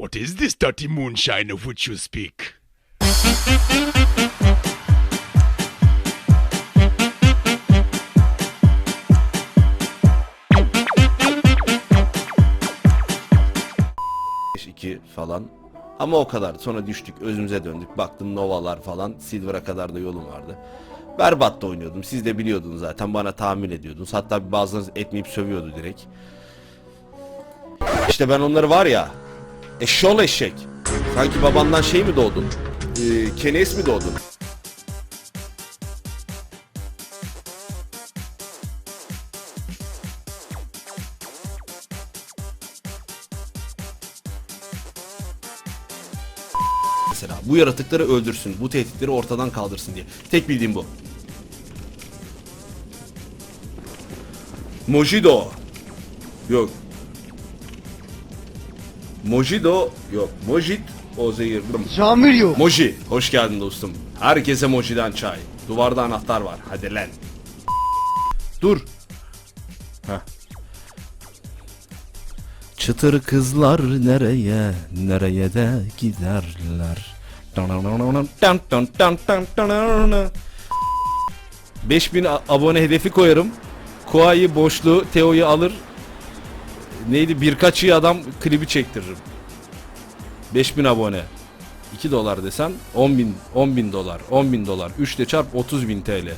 What is this dirty moonshine of which you speak? falan. Ama o kadar. Sonra düştük, özümüze döndük. Baktım Nova'lar falan. Silver'a kadar da yolum vardı. Berbat da oynuyordum. Siz de biliyordunuz zaten. Bana tahammül ediyordunuz. Hatta bazılarınız etmeyip sövüyordu direkt. İşte ben onları var ya. Eşşol eşek. Sanki babandan şey mi doğdun? Ee, kenes mi doğdun? Mesela bu yaratıkları öldürsün, bu tehditleri ortadan kaldırsın diye. Tek bildiğim bu. Mojido. Yok. Mojido yok. Mojit o zehirlim. Şamil yok. Moji. Hoş geldin dostum. Herkese Moji'den çay. Duvarda anahtar var. Hadi lan. Dur. Heh. Çıtır kızlar nereye, nereye de giderler. 5000 a- abone hedefi koyarım. Kuayı boşluğu Teo'yu alır. Neydi birkaç iyi adam klibi çektiririm. 5000 abone. 2 dolar desen 10 bin, 10 bin dolar, 10 bin dolar. 3 ile çarp 30 bin TL.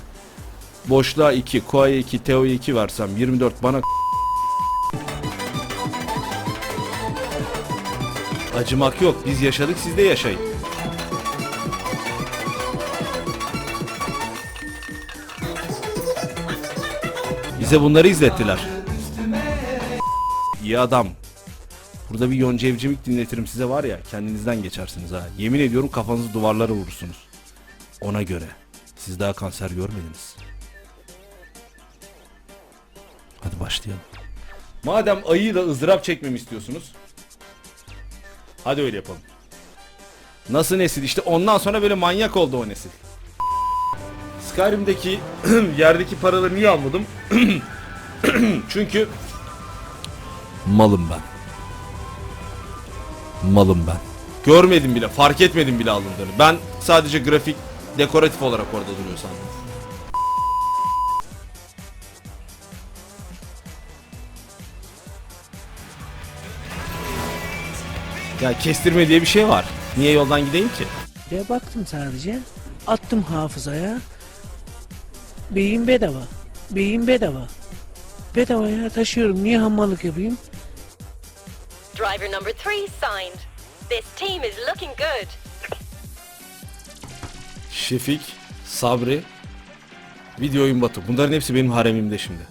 Boşluğa 2, Kuaya 2, Teo'ya 2 versem 24 bana Acımak yok. Biz yaşadık siz de yaşayın. Bize bunları izlettiler. İyi adam. Burada bir Yonca Evcimik dinletirim size var ya kendinizden geçersiniz ha. Yemin ediyorum kafanızı duvarlara vurursunuz. Ona göre. Siz daha kanser görmediniz. Hadi başlayalım. Madem ayıyla ızdırap çekmemi istiyorsunuz. Hadi öyle yapalım. Nasıl nesil? İşte ondan sonra böyle manyak oldu o nesil. Skyrim'deki yerdeki paraları niye almadım? Çünkü malım ben. Malım ben. Görmedim bile, fark etmedim bile alındığını. Ben sadece grafik, dekoratif olarak orada duruyor sandım. Ya kestirme diye bir şey var. Niye yoldan gideyim ki? Diye baktım sadece. Attım hafızaya. Beyin bedava. Beyin bedava. Bedava ya taşıyorum. Niye hammallık yapayım? Driver number three signed. This team is looking good. Şefik, Sabri, Video oyun Batu. Bunların hepsi benim haremimde şimdi.